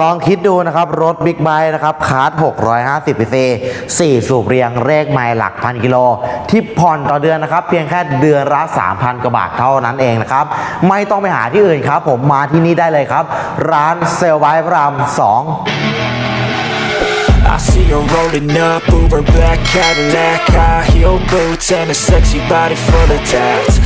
ลองคิดดูนะครับ รถบิ๊กไบค์นะครับคาร์ด650 cc 4สูบเรียงเลขไมล์หลักพันกิโล ที่ผ่อนต่อเดือนนะครับ เพียงแค่เดือนละ 3,000 กว่าบาทเท่านั้นเองนะครับ ไม่ต้องไปหาที่อื่นครับ ผมมาที่นี่ได้เลยครับ ร้านเซลไบค์พระราม 2 I see her rolling up, Uber black Cadillac High heel boots and a sexy body full of tats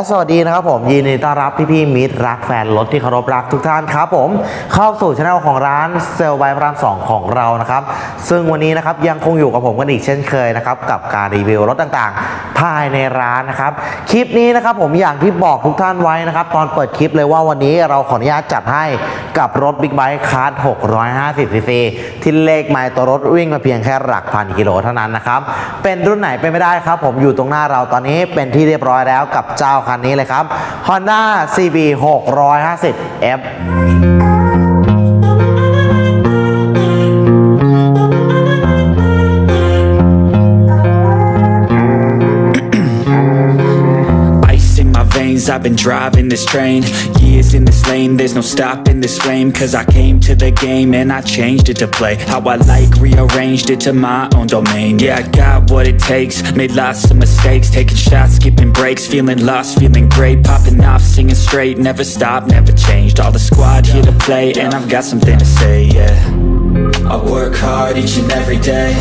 สวัสดีนะครับผมยินดีต้อนรับพี่ๆมิตรรักแฟนรถที่เคารพรักทุกท่านครับผมเข้าสู่ช anel ของร้านเซลไบพระรามสองของเรานะครับซึ่งวันนี้นะครับยังคงอยู่กับผมกันอีกเช่นเคยนะครับกับการรีวิวรถต่างๆ ภายในร้านนะครับคลิปนี้นะครับผมอย่างที่บอกทุกท่านไว้นะครับตอนเปิดคลิปเลยว่าวันนี้เราขออนุญาตจัดให้กับรถบิ๊กไบค์คาร์ด650 cc ที่เลขไมล์ตัวรถวิ่งมาเพียงแค่หลักพันกิโลเท่านั้นนะครับเป็นรุ่นไหนเป็นไม่ได้ครับผมอยู่ตรงหน้าเราตอนนี้เป็นที่เรียบร้อยแล้วกับเจ้าคันนี้เลยครับ Honda CB 650F I've been driving this train Years in this lane, there's no stopping this flame Cause I came to the game and I changed it to play. How I like, rearranged it to my own domain. Yeah, I got what it takes, made lots of mistakes. Taking shots, skipping breaks, feeling lost, feeling great. Popping off, singing straight, never stopped, never changed. All the squad here to play and I've got something to say, yeah I work hard each and every day.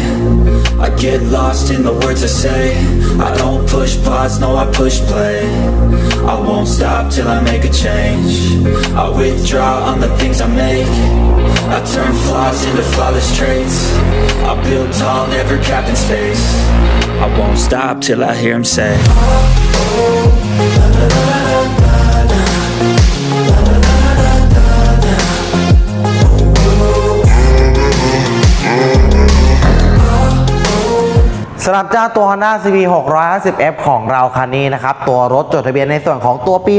I get lost in the words I say. I don't push pause, no I push play. I won't stop till I make a change. I withdraw on the things I make. I turn flaws into flawless traits. I build tall, never capped in space. I won't stop till I hear him say. สำหรับเจ้าตัว Honda CB 650 F ของเราคันนี้นะครับ ตัวรถจดทะเบียนในส่วนของตัวปี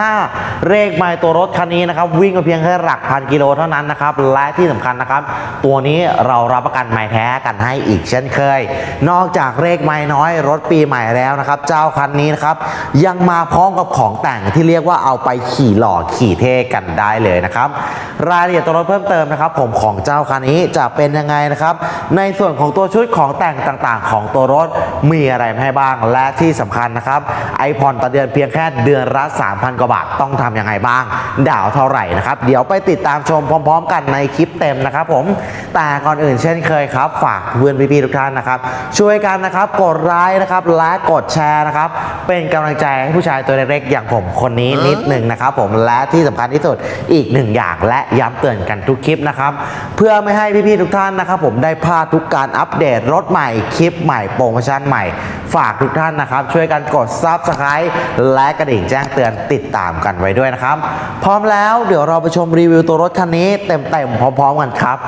2015 เลขไมล์ตัวรถคันนี้นะครับ วิ่งมาเพียงแค่หลักพันกิโลเท่านั้นนะครับ และที่สำคัญนะครับ ตัวนี้เรารับประกันไมล์แท้กันให้อีกเช่นเคย นอกจากเลขไมล์น้อยรถปีใหม่แล้วนะครับ เจ้าคันนี้นะครับ ยังมาพร้อมกับของแต่งที่เรียกว่าเอาไปขี่หล่อขี่เท่กันได้เลยนะครับ รายละเอียดตัวรถเพิ่มเติมนะครับ ผมของเจ้าคันนี้จะเป็นยังไงนะครับ ในส่วนของตัวชุดของแต่งต่างๆ ของตัวรถมีอะไรมาให้บ้าง และที่สำคัญนะครับไอพอนต่อเดือนเพียงแค่เดือนละ 3,000 กว่าบาทต้องทำยังไงบ้าง ดาวเท่าไหร่นะครับ เดี๋ยวไปติดตามชมพร้อม ๆ กันในคลิปเต็มนะครับผมแต่ก่อนอื่นเช่นเคยครับ ฝากเพื่อนพี่ๆทุกท่านนะครับ ช่วยกันนะครับกดไลค์นะครับและกดแชร์นะครับ เป็นกำลังใจให้ผู้ชายตัวเล็กๆอย่างผมคนนี้นิดหนึ่งนะครับผมและที่สำคัญที่สุดอีกหนึ่งอย่างและย้ำเตือนกันทุกคลิปนะครับ เพื่อไม่ให้พี่ๆทุกท่านนะครับ ผมได้พลาดทุกการอัปเดตรถใหม่คลิปใหม่โปรโมชั่นใหม่ ฝากทุกท่านนะครับ ช่วยกันกด Subscribe และกระดิ่งแจ้งเตือนติดตามกันไว้ด้วยนะครับ พร้อมแล้วเดี๋ยวเราไปชมรีวิวตัวรถคันนี้เต็มๆพร้อมๆกันครับ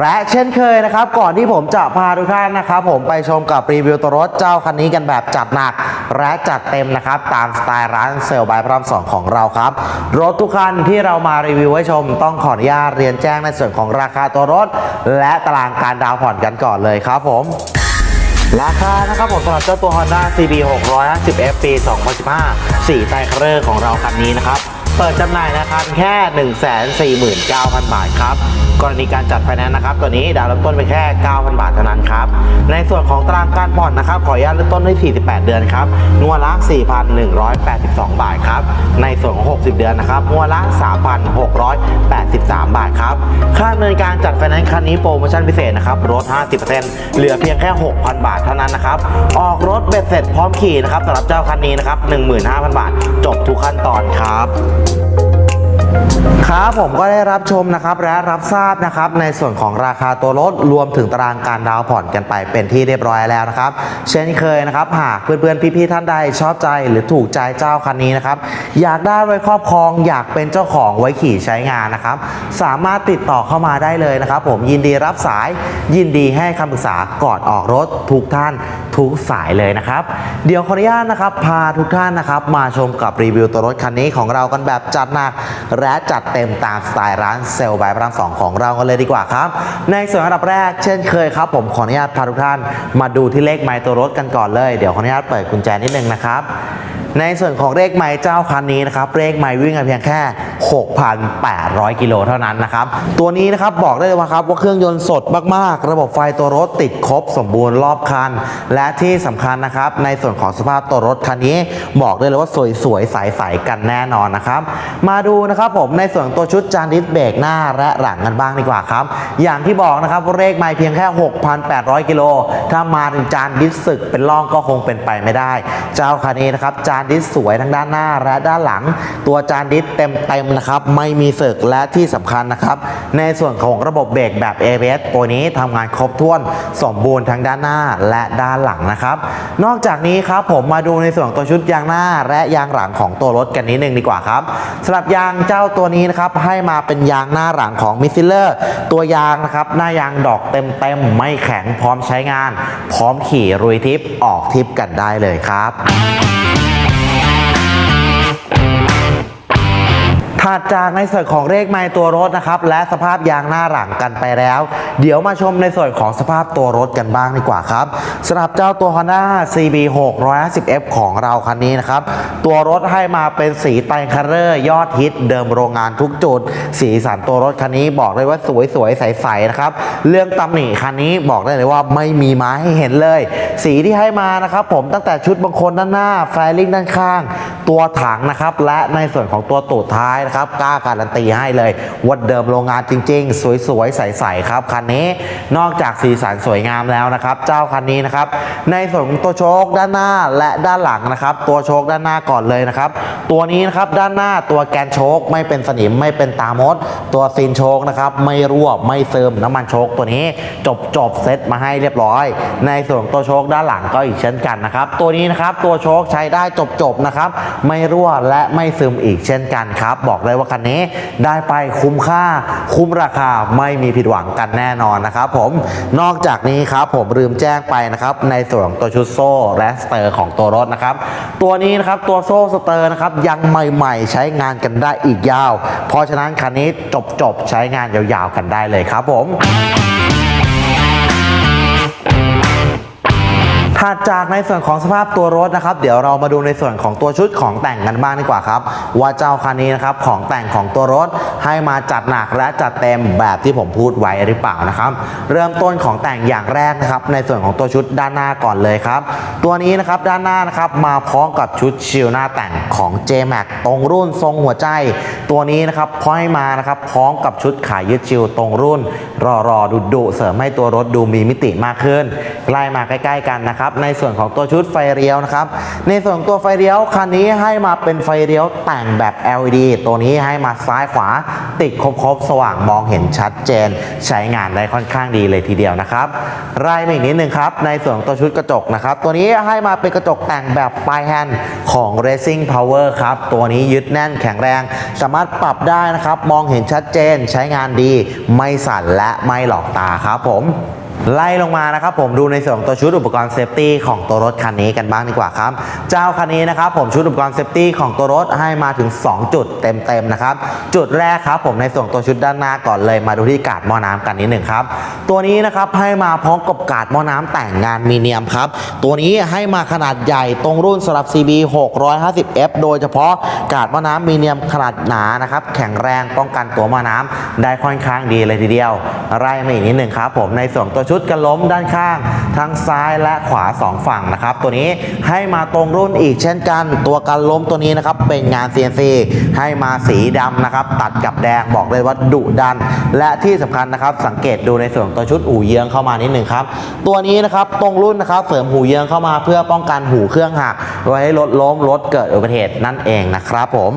และเช่นเคยนะครับ ก่อนที่ผมจะพาทุกท่านนะครับ ผมไปชมกับรีวิวตัวรถเจ้าคันนี้กันแบบจัดหนัก และจัดเต็มนะครับ ตามสไตล์ร้านเซลล์บายพระรามสองของเราครับ รถทุกคันที่เรามารีวิวให้ชม ต้องขออนุญาตเรียนแจ้งในส่วนของราคาตัวรถ และตารางการดาวน์ผ่อนกันก่อนเลยครับผมราคานะครับผมสำหรับเจ้าตัว Honda CB 650 F ปี 2015สีไตรเคอร์ของเราคันนี้นะครับ เปิดจำหน่ายนะครับแค่ 149,000 บาทครับ กรณีการจัดไฟแนนซ์นะครับ ตัวนี้ดาวน์เริ่มต้นไปแค่ 9,000 บาทเท่านั้นครับ ในส่วนของตารางการผ่อนนะครับ ขออนุญาตเริ่มต้นที่ 48 เดือนครับงวดละ 4,182 บาทครับ ในส่วนของ 60 เดือนนะครับงวดละ 3,683 บาทครับ ค่าดำเนินการจัดไฟแนนซ์คันนี้โปรโมชั่นพิเศษนะครับลด 50%เหลือเพียงแค่ 6,000 บาทเท่านั้นนะครับ ออกรถเบ็ดเสร็จพร้อมขี่นะครับสำหรับเจ้าคันนี้นะครับ 15,000 บาท จบทุกขั้นตอนครับ ครับผมก็ได้รับชมนะครับและรับทราบนะครับในส่วนของราคาตัวรถรวมถึงตารางการดาวน์ผ่อนกันไปเป็นที่เรียบร้อยแล้วนะครับ เช่นเคยนะครับหากเพื่อนๆพี่ๆท่านใดชอบใจหรือถูกใจเจ้าคันนี้นะครับอยากได้ไว้ครอบครองอยากเป็นเจ้าของไว้ขี่ใช้งานนะครับ สามารถติดต่อเข้ามาได้เลยนะครับ ผมยินดีรับสายยินดีให้คำปรึกษาก่อนออกรถทุกท่านทุกสายเลยนะครับ เดี๋ยวขออนุญาตนะครับพาทุกท่านนะครับมาชมกับรีวิวตัวรถคันนี้ของเรากันแบบจัดหนักและจัดเต็มตามสไตล์ร้านเซลล์บายพระรามสองของเรากันเลยดีกว่าครับ ในส่วนอันดับแรกเช่นเคยครับ ผมขออนุญาตพาทุกท่าน มาดูที่เลขไมล์ตัวรถกันก่อนเลยเดี๋ยวขออนุญาตเปิดกุญแจนิดนึงนะครับในส่วนของเลขไมล์เจ้าคันนี้นะครับเลขไมล์วิ่งเพียงแค่ 6,800 กิโลเท่านั้นนะครับ ตัวนี้นะครับบอกได้เลยว่าครับว่าเครื่องยนต์สดมากๆ ระบบไฟตัวรถติดครบสมบูรณ์รอบคัน และที่สำคัญนะครับในส่วนของสภาพตัวรถคันนี้ บอกได้เลยว่าสวยๆใสๆกันแน่นอนนะครับ มาดูนะครับผมในส่วนตัวชุดจานดิสเบรกหน้าและหลังกันบ้างดีกว่าครับ อย่างที่บอกนะครับว่าเลขไมล์เพียงแค่ 6,800 กิโล ถ้ามาถึงจานดิสสึกเป็นร่องก็คงเป็นไปไม่ได้ เจ้าคันนี้นะครับจานดิสสวยทั้งด้านหน้าและด้านหลัง ตัวจานดิสเต็มๆนะครับ ไม่มีสึกและที่สำคัญนะครับ ในส่วนของระบบเบรกแบบ ABS ตัวนี้ทำงานครบถ้วนสมบูรณ์ทั้งด้านหน้าและด้านหลังนะครับ นอกจากนี้ครับผมมาดูในส่วนตัวชุดยางหน้าและยางหลังของตัวรถกันนิดนึงดีกว่าครับสำหรับยางเจ้าตัวนี้นะครับให้มาเป็นยางหน้าหลังของมิซิเลอร์ตัวยางนะครับหน้ายางดอกเต็มๆไม่แข็งพร้อมใช้งาน พร้อมขี่รุยทิปออกทิปกันได้เลยครับ ถัดจากในส่วนของเลขไมล์ตัวรถนะครับและสภาพยางหน้าหลังกันไปแล้ว เดี๋ยวมาชมในส่วนของสภาพตัวรถกันบ้างดีกว่าครับสำหรับเจ้าตัว Honda CB 650F ของเราคันนี้นะครับตัวรถให้มาเป็นสีไตรคัลเลอร์ยอดฮิตเดิมโรงงานทุกจุด สีสันตัวรถคันนี้บอกเลยว่าสวยๆใสๆนะครับเรื่องตำหนิคันนี้บอกได้เลยว่าไม่มีมาให้เห็นเลย สีที่ให้มานะครับผมตั้งแต่ชุดบางคนด้านหน้าแฟลิงด้านข้าง ตัวถังนะครับ และในส่วนของตัวตูดท้ายนะครับกล้าการันตีให้เลยว่าเดิมโรงงานจริง ๆ สวยๆ ใสๆครับคันนี้นอกจากสีสันสวยงามแล้วนะครับ เจ้าคันนี้นะครับ ในส่วนของตัวโชคด้านหน้าและด้านหลังนะครับ ตัวโชคด้านหน้าก่อนเลยนะครับ ตัวนี้นะครับด้านหน้าตัวแกนโชคไม่เป็นสนิมไม่เป็นตามด ตัวซีนโชคนะครับไม่รั่วไม่ซึมน้ำมันโชคตัวนี้จบจบเซตมาให้เรียบร้อย ในส่วนตัวโชคด้านหลังก็อีกเช่นกันนะครับ ตัวนี้นะครับตัวโชคใช้ได้จบจบนะครับไม่รั่วและไม่ซึมอีกเช่นกันครับ บอกเลยว่าคันนี้ได้ไปคุ้มค่าคุ้มราคาไม่มีผิดหวังกันแน่นอนนะครับผมนอกจากนี้ครับผมลืมแจ้งไปนะครับในส่วนของตัวชุดโซ่และสเตอร์ของตัวรถนะครับตัวนี้นะครับตัวโซ่สเตอร์นะครับยังใหม่ๆ ใช้งานกันได้อีกยาว เพราะฉะนั้นคันนี้จบๆใช้งานยาวๆกันได้เลยครับผม ถัดจากในส่วนของสภาพตัวรถนะครับ เดี๋ยวเรามาดูในส่วนของตัวชุดของแต่งกันบ้างดีกว่าครับ ว่าเจ้าคันนี้นะครับของแต่งของตัวรถให้มาจัดหนักและจัดเต็มแบบที่ผมพูดไว้หรือเปล่านะครับ เริ่มต้นของแต่งอย่างแรกนะครับในส่วนของตัวชุดด้านหน้าก่อนเลยครับ ตัวนี้นะครับด้านหน้านะครับมาพร้อมกับชุดชิลหน้าแต่งของ J-Max ตรงรุ่นทรงหัวใจ ตัวนี้นะครับพร้อยมานะครับพร้อมกับชุดขายยึดชิลตรงรุ่น รอรอดุดุเสริมให้ตัวรถดูมีมิติมากขึ้นใกล้มาใกล้ ๆ กันนะครับในส่วนของตัวชุดไฟเลี้ยวนะครับในส่วนตัวไฟเลี้ยวคันนี้ให้มาเป็นไฟเลี้ยวแต่งแบบ LED ตัวนี้ให้มาซ้ายขวาติดครบๆ สว่างมองเห็นชัดเจน ใช้งานได้ค่อนข้างดีเลยทีเดียวนะครับรายมาอีกนิดนึงครับในส่วนตัวชุดกระจกนะครับตัวนี้ให้มาเป็นกระจกแต่งแบบปลายแฮนด์ของ Racing Power ครับตัวนี้ยึดแน่นแข็งแรง สามารถปรับได้นะครับมองเห็นชัดเจนใช้งานดี ไม่สั่นและไม่หลอกตาครับผม ไล่ลงมานะครับผมดูในส่วนของตัวชุดอุปกรณ์เซฟตี้ของตัวรถคันนี้กันบ้างดีกว่าครับ เจ้าคันนี้นะครับผมชุดอุปกรณ์เซฟตี้ของตัวรถให้มาถึง 2 จุดเต็มๆนะครับจุดแรกครับผมในส่วนตัวชุดด้านหน้าก่อนเลยมาดูที่กาดหม้อน้ำกันนิดหนึ่งครับตัวนี้นะครับให้มาพร้อมกับกาดหม้อน้ำแต่งงานมีเนียมครับตัวนี้ให้มาขนาดใหญ่ตรงรุ่นสำหรับ CB 650F โดยเฉพาะกาดหม้อน้ำมีเนียมขนาดหนานะครับแข็งแรงป้องกันตัวหม้อน้ำได้ค่อนข้างดีเลยทีเดียวไล่มาอีกนิดหนึ่งครับผมในส่วนตัวชุดกันล้มด้านข้าง ทั้งซ้ายและขวา 2 ฝั่งนะครับ ตัวนี้ให้มาตรงรุ่นอีกเช่นกัน ตัวกันล้มตัวนี้นะครับเป็นงาน CNC ให้มาสีดำนะครับ ตัดกับแดงบอกเลยว่าดุดัน และที่สำคัญนะครับ สังเกตดูในส่วนตัวชุดหูเยื้องเข้ามานิดหนึ่งครับ ตัวนี้นะครับตรงรุ่นนะครับเสริมหูเยื้องเข้ามาเพื่อป้องกันหูเครื่องหักไว้ให้รถล้มรถเกิดอุบัติเหตุนั่นเองนะครับผม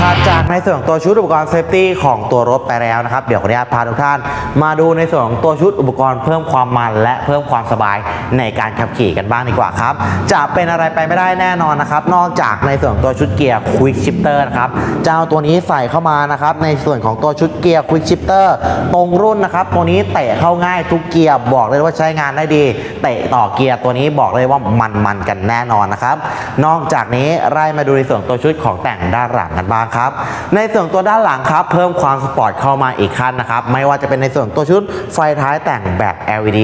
ถัดจากในส่วนของตัวชุดอุปกรณ์เซฟตี้ของตัวรถไปแล้วนะครับ เดี๋ยวขออนุญาตพาทุกท่าน มาดูในส่วนของตัวชุดอุปกรณ์เพิ่มความมัน และเพิ่มความสบายในการขับขี่กันบ้างดีกว่าครับ จะเป็นอะไรไปไม่ได้แน่นอนนะครับ นอกจากในส่วนของตัวชุดเกียร์ Quick Shifter นะครับเจ้าตัวนี้ใส่เข้ามานะครับในส่วนของตัวชุดเกียร์ Quick Shifter ตรงรุ่นนะครับตัวนี้เตะเข้าง่ายทุกเกียร์บอกเลยว่าใช้งานได้ดี เตะต่อเกียร์ตัวนี้บอกเลยว่ามันมันกันแน่นอนนะครับ นอกจากนี้ไล่มาดูในส่วนตัวชุดของแต่งด้านหลังกันบ้างครับ ในส่วนตัวด้านหลังครับ เพิ่มความสปอร์ตเข้ามาอีกขั้นนะครับ ไม่ว่าจะเป็นในส่วนตัวชุดไฟท้ายแต่งแบบ LED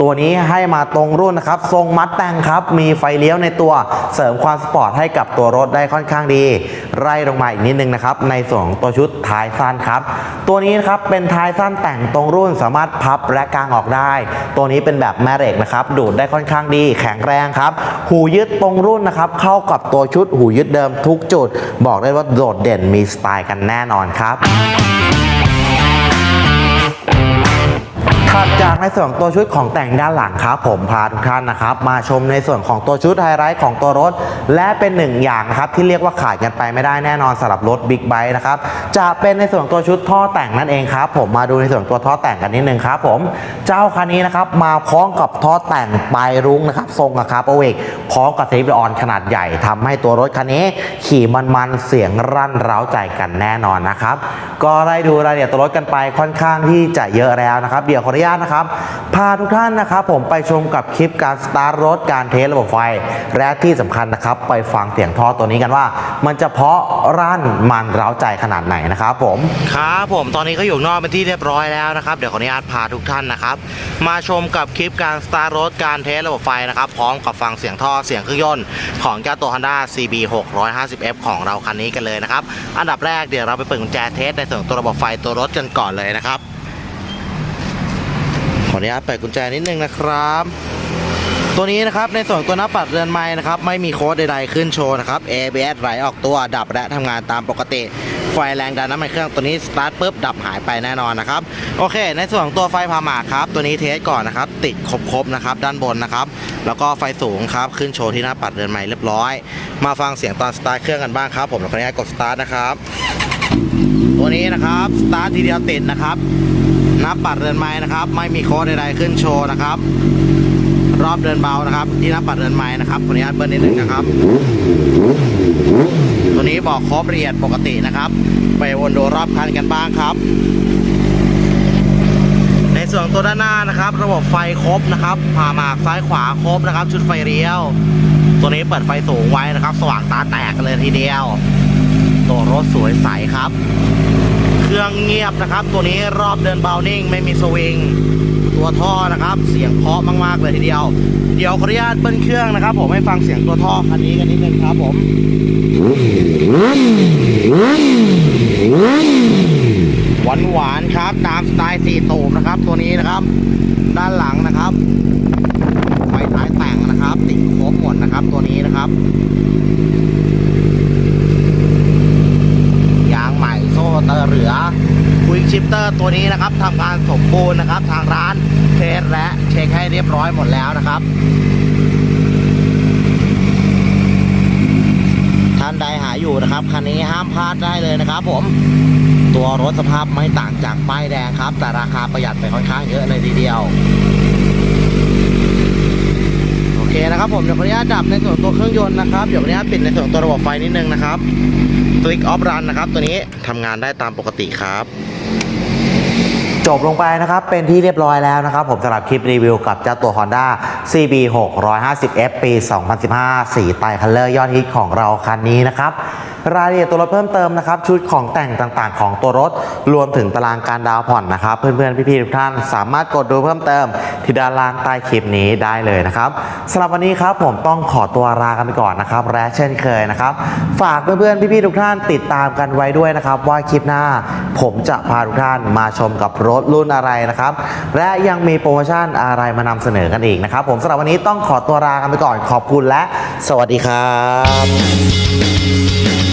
ตัวนี้ให้มาตรงรุ่นนะครับ ทรงมัดแต่งครับ มีไฟเลี้ยวในตัวเสริมความสปอร์ตให้กับตัวรถได้ค่อนข้างดี ไล่ลงมาอีกนิดนึงนะครับ ในส่วนของตัวชุดท้ายสั้นครับ ตัวนี้นะครับเป็นท้ายสั้นแต่งตรงรุ่นสามารถพับและกางออกได้ ตัวนี้เป็นแบบแม่เหล็กนะครับ ดูดได้ค่อนข้างดี แข็งแรงครับ หูยึดตรงรุ่นนะครับ เข้ากับตัวชุดหูยึดเดิมทุกจุด บอกได้ว่าโดดเด่นด่นมีสไตล์กันแน่นอนครับ ถัดจากในส่วนของตัวชุดของแต่งด้านหลังครับผมพาทุกท่านนะครับ มาชมในส่วนของตัวชุดไฮไลท์ของตัวรถ และเป็นหนึ่งอย่างนะครับที่เรียกว่าขาดกันไปไม่ได้แน่นอนสำหรับรถบิ๊กไบค์นะครับจะเป็นในส่วนตัวชุดท่อแต่งนั่นเองครับผมมาดูในส่วนตัวท่อแต่งกันนิดนึงครับผมเจ้าคันนี้นะครับมาพร้อมกับท่อแต่งปลายรุ้งนะครับทรงอะคาร์โปเวกพร้อมกับเทปออนขนาดใหญ่ทำให้ตัวรถคันนี้ ขี่มันๆเสียงรั่นเร้าใจกันแน่นอนนะครับก็ไล่ดูรายละเอียดตัวรถกันไปค่อนข้างที่จะเยอะแล้วนะครับเดี๋ยวขออนุญาตนะครับ พาทุกท่านนะครับ ผมไปชมกับคลิปการสตาร์ทรถการเทสระบบไฟ และที่สำคัญนะครับ ไปฟังเสียงท่อตัวนี้กันว่า มันจะเพาะรั่นมันร้าวใจขนาดไหนนะครับผมครับผมตอนนี้ก็อยู่นอกเป็นที่เรียบร้อยแล้วนะครับเดี๋ยวขออนุญาตพาทุกท่านนะครับ มาชมกับคลิปการสตาร์ทรถการเทสระบบไฟนะครับพร้อมกับฟังเสียงท่อเสียงเครื่องยนต์ของเจ้าตัว Honda CB 650F ของเราคันนี้กันเลยนะครับอันดับแรกเดี๋ยวเราไปเปิดกุญแจเทสในส่วนตัวระบบไฟตัวรถกันก่อนเลยนะครับ ออนุญาตเปิดกุญแจนิดนึงนะครับ ตัวนี้นะครับในส่วนตัวหน้าปัดเรือนไม้นะครับไม่มีโค้ดใดๆขึ้นโชว์นะครับ ABS ไหลออกตัวดับและทำงานตามปกติไฟแรงดันน้ำมันเครื่องตัวนี้สตาร์ทปุ๊บดับหายไปแน่นอนนะครับโอเค ในส่วนของตัวไฟพาหมาครับ ตัวนี้เทสก่อนนะครับ ติดครบๆนะครับ ด้านบนนะครับ แล้วก็ไฟสูงครับ ขึ้นโชว์ที่หน้าปัดเรือนไม้เรียบร้อย มาฟังเสียงตอนสตาร์ทเครื่องกันบ้างครับ ผมขออนุญาตกดสตาร์ทนะครับ ตัวนี้นะครับสตาร์ททีเดียวติดนะครับ นับปัดเรือนไม้นะครับ ไม่มีโค้ดใดๆขึ้นโชว์นะครับ รอบเดินเบานะครับ ที่นับปัดเรือนไม้นะครับขออนุญาตเบิ้ลนิดหนึ่งนะครับ ตัวนี้บอกครบละเอียดปกตินะครับ ไปวนดูรอบคันกันบ้างครับ ในส่วนตัวด้านหน้านะครับ ระบบไฟครบนะครับผ่าหมากซ้ายขวาครบนะครับ ชุดไฟเลี้ยว ตัวนี้เปิดไฟสูงไว้นะครับ สว่างตาแตกกันเลยทีเดียว ตัวรถสวยใสครับ เครื่องเงียบนะครับ ตัวนี้รอบเดินเบานิ่ง ไม่มีสวิง ตัวท่อนะครับ เสียงเพาะมากๆเลยทีเดียว เดี๋ยวขออนุญาตเบิ้ลเครื่องนะครับ ผมให้ฟังเสียงตัวท่อคันนี้กันนิดนึงครับผมหวานหวานๆครับ ตามสไตล์สี่ตูบนะครับ ตัวนี้นะครับ ด้านหลังนะครับไฟท้ายแต่งนะครับ ติดครบหมดนะครับ ตัวนี้นะครับ ยางใหม่โซ่ เตอร์เหลือควิกชิปเตอร์ตัวนี้นะครับทำการสมบูรณ์นะครับ ทางร้านเทสและเช็คให้เรียบร้อยหมดแล้วนะครับ ท่านใดหาอยู่นะครับคันนี้ห้ามพลาดได้เลยนะครับ ผมตัวรถสภาพไม่ต่างจากป้ายแดงครับ แต่ราคาประหยัดไปค่อนข้างเยอะเลยทีเดียว นะครับผมเดี๋ยวขออนุญาตดับในส่วนตัวเครื่องยนต์นะครับเดี๋ยวขออนุญาตปิดในส่วนตัวระบบไฟนิดนึงนะครับสวิกออฟรันนะครับ ตัวนี้ทำงานได้ตามปกติครับ จบลงไปนะครับ เป็นที่เรียบร้อยแล้วนะครับ ผมสำหรับคลิปรีวิวกับเจ้าตัว Honda CB 650F ปี 2015 สีไตคัลเลอร์ยอดฮิตของเราคันนี้นะครับรายละเอียดตัวรถเพิ่มเติมนะครับ ชุดของแต่งต่างๆ ของตัวรถ รวมถึงตารางการดาวน์ผ่อนนะครับ เพื่อนๆ พี่ๆ ทุกท่านสามารถกดดูเพิ่มเติม ที่ด้านล่างใต้คลิปนี้ได้เลยนะครับสำหรับวันนี้ครับผมต้องขอตัวลากันไปก่อนนะครับและเช่นเคยนะครับ ฝากเพื่อนๆ พี่ๆ ทุกท่านติดตามกันไว้ด้วยนะครับ ว่าคลิปหน้า ผมจะพาทุกท่านมาชมกับรถถรุ่นอะไรนะครับ และยังมีโปรโมชั่นอะไรมานำเสนอกันอีกนะครับ ผมสำหรับวันนี้ต้องขอตัวลากันไปก่อนขอบคุณและ สวัสดีครับ